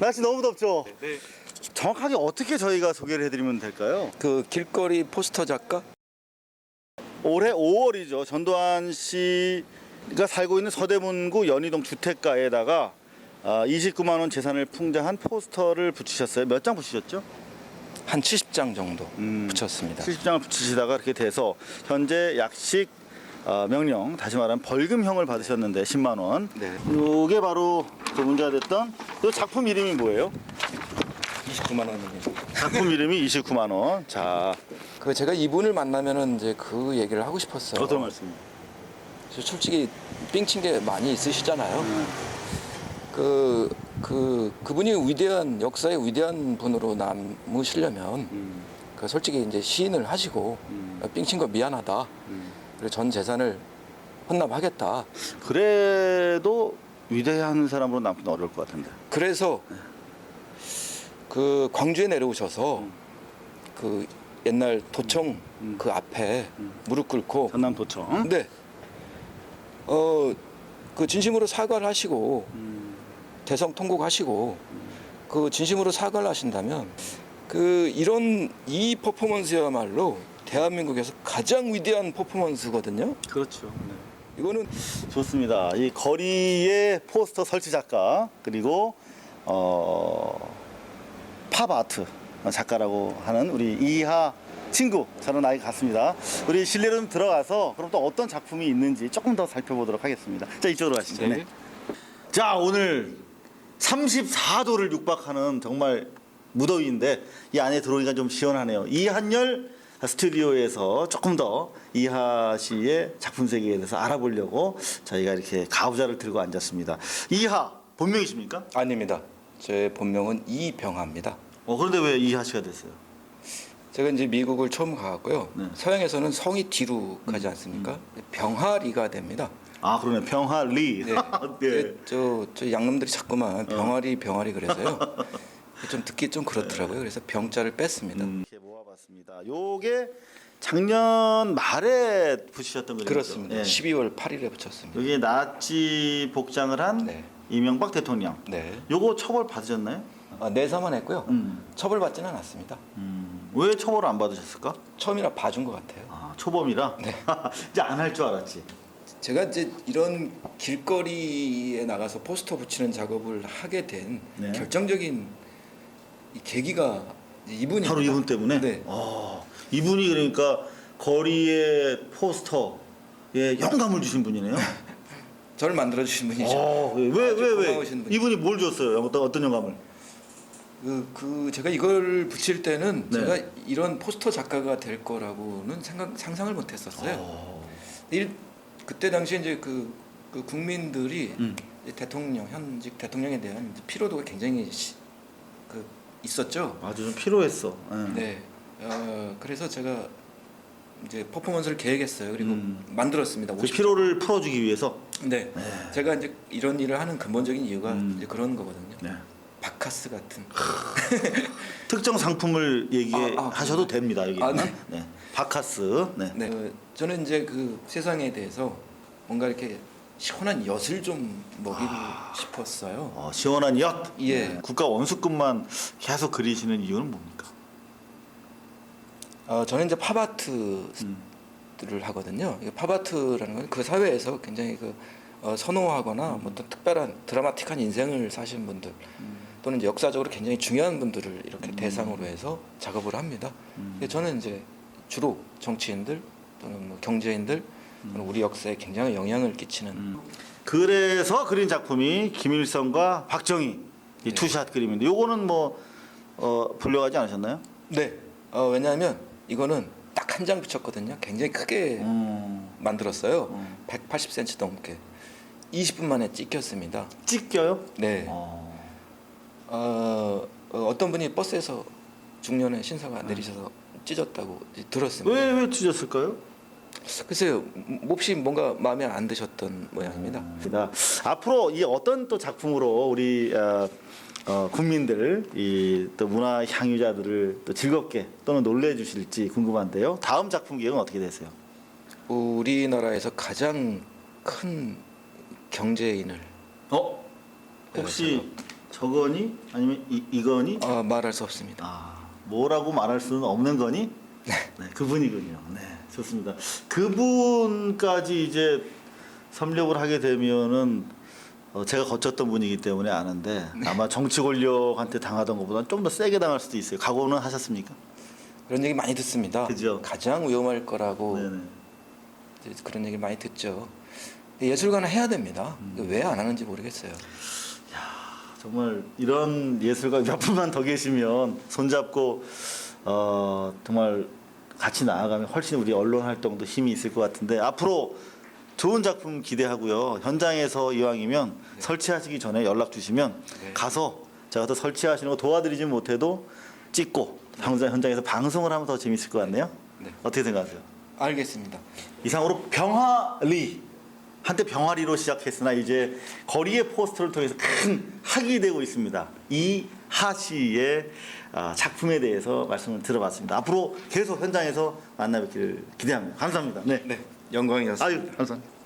날씨 너무 덥죠? 네. 정확하게 어떻게 저희가 소개를 해드리면 될까요? 그 길거리 포스터 작가? 올해 5월이죠. 전두환 씨가 살고 있는 서대문구 연희동 주택가에다가 아, 29만 원 재산을 풍자한 포스터를 붙이셨어요. 몇 장 붙이셨죠? 한 70장 정도 음. 붙였습니다. 70장을 붙이시다가 그렇게 돼서 현재 약식 어, 명령, 다시 말하면 벌금형을 받으셨는데 10만 원. 네. 이게 바로 그 문제가 됐던 이 작품 이름이 뭐예요? 29만 원입니다. 작품 이름이 29만 원. 자, 그 제가 이분을 만나면은 이제 그 얘기를 하고 싶었어요. 어떤 말씀이에요? 저 솔직히 삥친 게 많이 있으시잖아요. 음. 그, 그, 그분이 위대한, 역사의 위대한 분으로 남으시려면, 음, 그 솔직히 이제 시인을 하시고, 음. 삥친 거 미안하다. 음. 그리고 전 재산을 혼납하겠다. 그래도 위대한 사람으로 남기는 어려울 것 같은데. 그래서 그 광주에 내려오셔서 그 옛날 도청 음. 그 앞에 음. 무릎 꿇고 전남 도청. 네. 어, 그 진심으로 사과를 하시고 음. 대성 통곡하시고 그 진심으로 사과를 하신다면 그 이런 이 퍼포먼스야말로 대한민국에서 가장 위대한 퍼포먼스거든요. 그렇죠. 네. 이거는 좋습니다. 이 거리의 포스터 설치 작가 그리고 어, 팝 아트 작가라고 하는 우리 이하 친구 저는 아이 같습니다. 우리 실내로 좀 들어가서 그럼 또 어떤 작품이 있는지 조금 더 살펴보도록 하겠습니다. 자 이쪽으로 가시죠. 네. 자 오늘 34도를 육박하는 정말 무더위인데 이 안에 들어오니까 좀 시원하네요. 이한열 스튜디오에서 조금 더 이하 씨의 작품 세계에 대해서 알아보려고 저희가 이렇게 가부좌를 들고 앉았습니다. 이하 본명이십니까? 아닙니다. 제 본명은 이병하입니다. 어, 그런데 왜 이하 씨가 됐어요? 제가 이제 미국을 처음 가고요. 네. 서양에서는 성이 뒤로 가지 않습니까? 병하리가 됩니다. 아 그러네 병하리. 네. 네. 저, 저 양놈들이 어. 자꾸만 병아리 병아리 그래서요. 좀 듣기 좀 그렇더라고요. 그래서 병자를 뺐습니다. 음, 이렇게 모아봤습니다. 요게 작년 말에 붙이셨던 거죠? 그렇습니다. 예. 12월 8일에 붙였습니다. 여기 나치 복장을 한 네. 이명박 대통령. 네. 요거 처벌 받으셨나요? 아, 내사만 했고요. 음. 처벌받지는 않았습니다. 음. 왜 처벌을 안 받으셨을까? 처음이라 봐준 것 같아요. 아, 초범이라? 네. 이제 안 할 줄 알았지. 제가 이제 이런 길거리에 나가서 포스터 붙이는 작업을 하게 된 네. 결정적인 이 계기가 이분이 바로 이분 때문에? 네. 아, 이분이 그러니까 거리의 포스터에 영감을 주신 분이네요. 저를 만들어 주신 분이죠. 어, 왜, 왜, 아주 왜, 왜? 고마우신 분이죠. 이분이 뭘 줬어요? 어떤, 어떤 영감을? 그, 그 제가 이걸 붙일 때는 네. 제가 이런 포스터 작가가 될 거라고는 생각 상상을 못 했었어요. 어. 일, 그때 당시에 이제 그, 그 국민들이 음. 대통령 현직 대통령에 대한 이제 피로도가 굉장히 시, 그 있었죠. 아주 좀 필요했어. 예. 네. 어, 그래서 제가 이제 퍼포먼스를 계획했어요. 그리고 음. 만들었습니다. 그 50 피로를 풀어주기 위해서. 네. 네. 제가 이제 이런 일을 하는 근본적인 이유가 음. 이제 그런 거거든요. 네. 바카스 같은. 특정 상품을 얘기하셔도 아, 아, 됩니다. 여기는. 아, 네. 네. 바카스. 네. 네. 어, 저는 이제 그 세상에 대해서 뭔가 이렇게 시원한 엿을 좀 먹이고 싶었어요. 어, 시원한 엿. 예. 네. 국가 원수급만 계속 그리시는 이유는 뭡니까? 어, 저는 이제 팝아트를 음. 하거든요. 이 팝아트라는 건 그 사회에서 굉장히 그 어, 선호하거나 뭐 어떤 특별한 드라마틱한 인생을 사신 분들 음. 또는 이제 역사적으로 굉장히 중요한 분들을 이렇게 대상으로 해서 작업을 합니다. 음. 근데 저는 이제 주로 정치인들 또는 뭐 경제인들 우리 역사에 굉장히 영향을 끼치는 음. 그래서 그린 작품이 김일성과 박정희 이 네. 투샷 그림인데 요거는 뭐 어, 불려가지 않으셨나요? 네. 어, 왜냐하면 이거는 딱 한 장 붙였거든요. 굉장히 크게 음. 만들었어요. 음. 180cm 넘게 20분 만에 찍혔습니다. 찢겨요? 네. 어. 어, 어, 어떤 분이 버스에서 중년의 신사가 내리셔서 찢었다고 들었습니다. 왜, 왜 찢었을까요? 글쎄요, 몹시 뭔가 마음에 안 드셨던 모양입니다. 입니다. 앞으로 이 어떤 또 작품으로 우리 어, 어, 국민들 이 또 문화 향유자들을 또 즐겁게 또는 놀래 주실지 궁금한데요. 다음 작품 계획은 어떻게 되세요? 우리나라에서 가장 큰 경제인을 어? 혹시 저거니 아니면 이, 이거니 어, 말할 수 없습니다. 아, 뭐라고 말할 수는 없는 거니? 네, 그분이군요. 네, 좋습니다. 그분까지 이제 섭렵을 하게 되면은 어, 제가 거쳤던 분이기 때문에 아는데 아마 정치 권력한테 당하던 것보다 좀 더 세게 당할 수도 있어요. 각오는 하셨습니까? 그런 얘기 많이 듣습니다. 그죠? 가장 위험할 거라고 네네. 이제 그런 얘기 많이 듣죠. 예술가는 해야 됩니다. 음. 왜안 하는지 모르겠어요. 정말 이런 예술가 몇 분만 더 계시면 손잡고 어, 정말 같이 나아가면 훨씬 우리 언론 활동도 힘이 있을 것 같은데 앞으로 좋은 작품 기대하고요. 현장에서 이왕이면 설치하시기 전에 연락 주시면 네. 가서 제가 더 설치하시는 거 도와드리지 못해도 찍고 방송 현장에서 방송을 하면 더 재밌을 것 같네요. 네. 어떻게 생각하세요? 알겠습니다. 이상으로 병아리 한때 병아리로 시작했으나 이제 거리의 포스터를 통해서 큰 학이 되고 있습니다. 이 하 씨의 아, 작품에 대해서 말씀을 들어봤습니다. 앞으로 계속 현장에서 만나 뵙기를 기대합니다. 감사합니다. 네. 네, 영광이었습니다. 아유, 감사합니다.